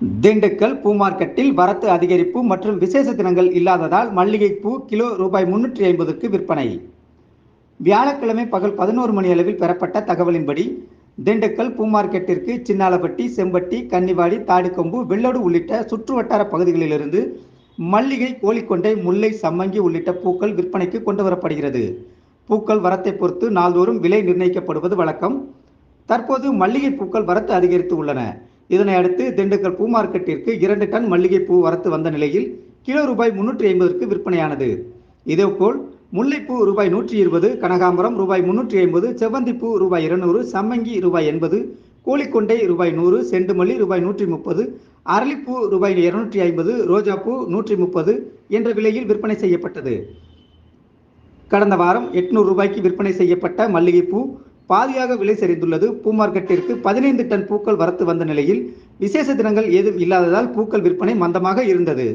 திண்டுக்கல் பூ மார்க்கெட்டில் வரத்து அதிகரிப்பு மற்றும் விசேஷ தினங்கள் இல்லாததால் மல்லிகைப்பூ கிலோ ரூபாய் முன்னூற்றி ஐம்பதுக்கு விற்பனை. வியாழக்கிழமை பகல் பதினோரு மணி அளவில் பெறப்பட்ட தகவலின்படி திண்டுக்கல் பூ மார்க்கெட்டிற்கு சின்னாலப்பட்டி செம்பட்டி கன்னிவாடி தாடிக்கொம்பு வெள்ளோடு உள்ளிட்ட சுற்றுவட்டார பகுதிகளிலிருந்து மல்லிகை கோழிக்கொண்டை முல்லை சம்மங்கி உள்ளிட்ட பூக்கள் விற்பனைக்கு கொண்டு வரப்படுகிறது பூக்கள் வரத்தை பொறுத்து நாள்தோறும் விலை நிர்ணயிக்கப்படுவது வழக்கம். தற்போது மல்லிகை பூக்கள் வரத்து அதிகரித்து உள்ளன. இதனை அடுத்து திண்டுக்கல் பூ மார்க்கெட்டிற்கு இரண்டு டன் மல்லிகை பூ வரத்து வந்த நிலையில் கிலோ ரூபாய் முன்னூற்றி ஐம்பதற்கு விற்பனையானது. இதேபோல் முல்லைப்பூ ரூபாய் நூற்றி இருபது கனகாம்பரம் ரூபாய் முன்னூற்றி ஐம்பது செவ்வந்திப்பூ ரூபாய் இருநூறு சம்மங்கி ரூபாய் எண்பது கோழிக்கொண்டை ரூபாய் நூறு செண்டுமல்லி ரூபாய் நூற்றி முப்பது அரளிப்பூ ரூபாய் இருநூற்றி ஐம்பது ரோஜாப்பூ நூற்றி முப்பது என்ற விலையில் விற்பனை செய்யப்பட்டது. கடந்த வாரம் எட்நூறு ரூபாய்க்கு விற்பனை செய்யப்பட்ட மல்லிகைப்பூ பாதியாக விலை சரிந்துள்ளது. பூ மார்க்கெட்டிற்கு பதினைந்து டன் பூக்கள் வரத்து வந்த நிலையில் விசேஷ தினங்கள் ஏதும் இல்லாததால் பூக்கள் விற்பனை மந்தமாக இருந்தது.